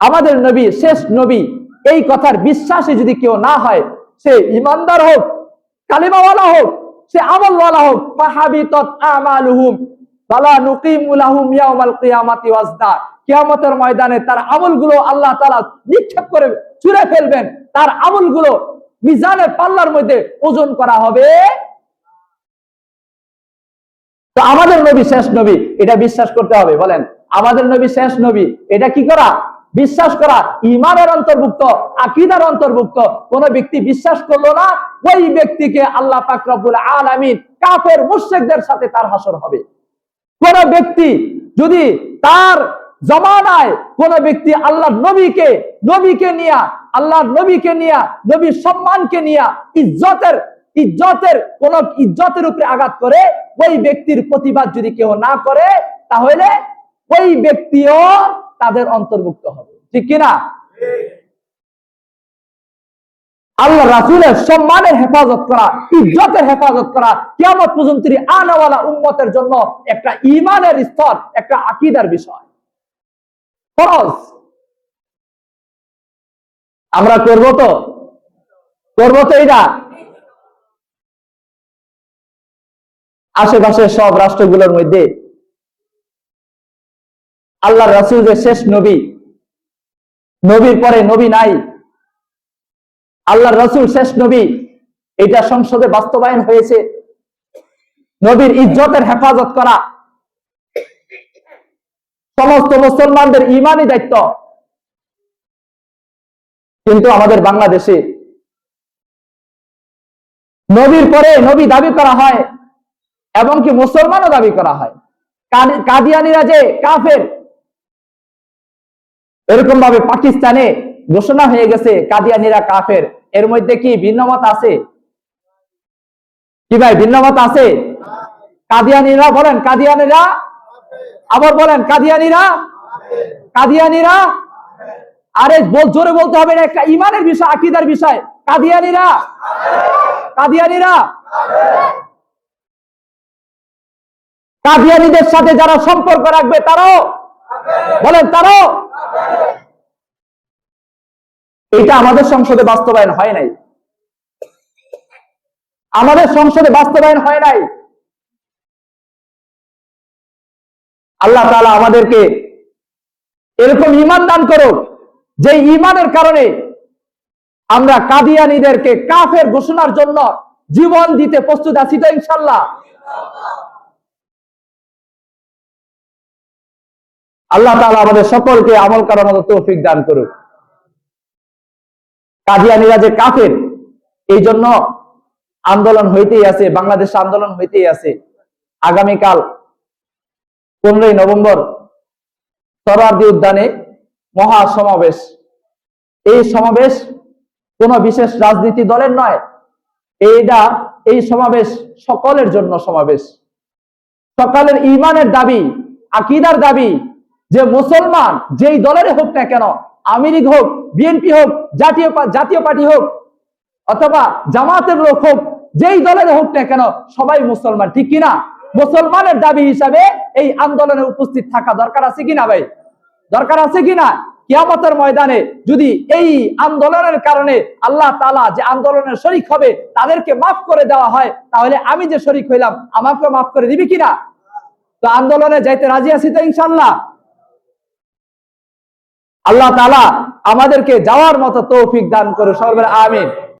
আমাদের নবী, শেষ নবী, এই কথার বিশ্বাসী যদি কেউ না হয়, সে ইমানদার হোক, কালিমাওয়ালা হোক, সে আমলওয়ালা হোক, ফাহাবিতত আমালুহুম নিক্ষেপ করে ফেলবেন। তার পাল্লার মধ্যে ওজন করা হবে। তো আমাদের নবী, শেষ নবী, এটা বিশ্বাস করতে হবে, বলেন। আমাদের নবী, শেষ নবী, এটা কি করা? বিশ্বাস করা ইমানের অন্তর্ভুক্ত, আকিদার অন্তর্ভুক্ত। কোন ব্যক্তি বিশ্বাস করল না, ওই ব্যক্তিকে আল্লাহ পাক রব্বুল আলামিন কাফের মুশরিকদের সাথে তার হাসর হবে। কোন ব্যক্তি যদি তার জমানায় কোন ব্যক্তি আল্লাহ নবীকে নবীকে নিয়া আল্লাহ নবীকে নিয়া, নবীর সম্মানকে নিয়া ইজ্জতের ইজ্জতের, কোন ইজ্জতের উপরে আঘাত করে, ওই ব্যক্তির প্রতিবাদ যদি কেউ না করে, তাহলে ওই ব্যক্তিও তাদের অন্তর্ভুক্ত হবে। ঠিক কিনা আল্লাহ রাসুলের সম্মানের হেফাজত করা, ইজ্জতের হেফাজত করা, কিয়ামত পর্যন্ত আনাওয়ালা উম্মতের জন্য একটা ইমানের স্তর, একটা আকিদার বিষয়। ফরজ। আমরা করব তো? করব তো এটা আশেপাশে সব রাষ্ট্রগুলোর মধ্যে আল্লাহ রাসুল যে শেষ নবী, নবীর পরে নবী নাই আল্লাহ রসুল শেষ নবী, এটা সংসদে বাস্তবায়ন হয়েছে। নবীর ইজ্জতের হেফাজত করা। সমস্ত মুসলমানদের ইমানই দায়িত্ব। কিন্তু আমাদের বাংলাদেশে নবীর পরে নবী দাবি করা হয় এবং কি মুসলমানও দাবি করা হয়। কাদি- কাদিয়ানিরা যে কাফের এরকম ভাবে পাকিস্তানে ঘোষণা হয়ে গেছে কাদিয়ানিরা কাফের। এর মধ্যে কি ভিন্নমত আছে? কি ভাই ভিন্নমত আছে? কাদিয়ানিরা বলেন, কাদিয়ানিরা? আবার বলেন, কাদিয়ানিরা? কাদিয়ানিরা? আরে জোরে বলতে হবে না, একটা ইমানের বিষয়, আকিদার বিষয়। কাদিয়ানিরা? কাদিয়ানিরা? কাদিয়ানিদের সাথে যারা সম্পর্ক রাখবে, তারাও? বলেন, তারাও? এটা আমাদের সংসদে বাস্তবায়ন হয় নাই। আমাদের সংসদে বাস্তবায়ন হয় নাই। আল্লাহ তাআলা আমাদেরকে এরকম ইমান দান করুক, যে ইমানের কারণে আমরা কাদিয়ানিদেরকে কাফের ঘোষণার জন্য জীবন দিতে প্রস্তুত আছি তো ইনশাল্লাহ আল্লাহ তাআলা আমাদের সকলকে আমল করার মতো তৌফিক দান করুক। কাদিয়ানিরা যে কাফের এই জন্য আন্দোলন হইতেই আছে, বাংলাদেশ আন্দোলন হইতেই আছে। আগামীকাল পনেরোই নভেম্বর সরার্দি উদ্যানে মহা সমাবেশ। এই সমাবেশ কোন বিশেষ রাজনীতি দলের নয়। এইটা এই সমাবেশ সকলের জন্য সমাবেশ। সকালের ইমানের দাবি, আকিদার দাবি যে মুসলমান যেই দলের হোক না কেন লীগ হোক, বিএনপি হোক, জাতীয় জাতীয় পার্টি হোক, অথবা জামাতের লোক হোক, যেই দলের হোক না কেন, সবাই মুসলমান। ঠিক কিনা? মুসলমানের দাবি হিসাবে এই আন্দোলনে উপস্থিত থাকা দরকার আছে কিনা ভাই? দরকার আছে কিনা? কিয়ামতের ময়দানে যদি এই আন্দোলনের কারণে আল্লাহ তালা যে আন্দোলনের শরিক হবে, তাদেরকে মাফ করে দেওয়া হয়, তাহলে আমি যে শরিক হইলাম আমাকে মাফ করে দিবি কিনা? তো আন্দোলনে যাইতে রাজি আছি তো ইনশাল্লাহ আল্লাহ তালা আমাদেরকে যাওয়ার মতো তৌফিক দান করে সর্বের আমিন।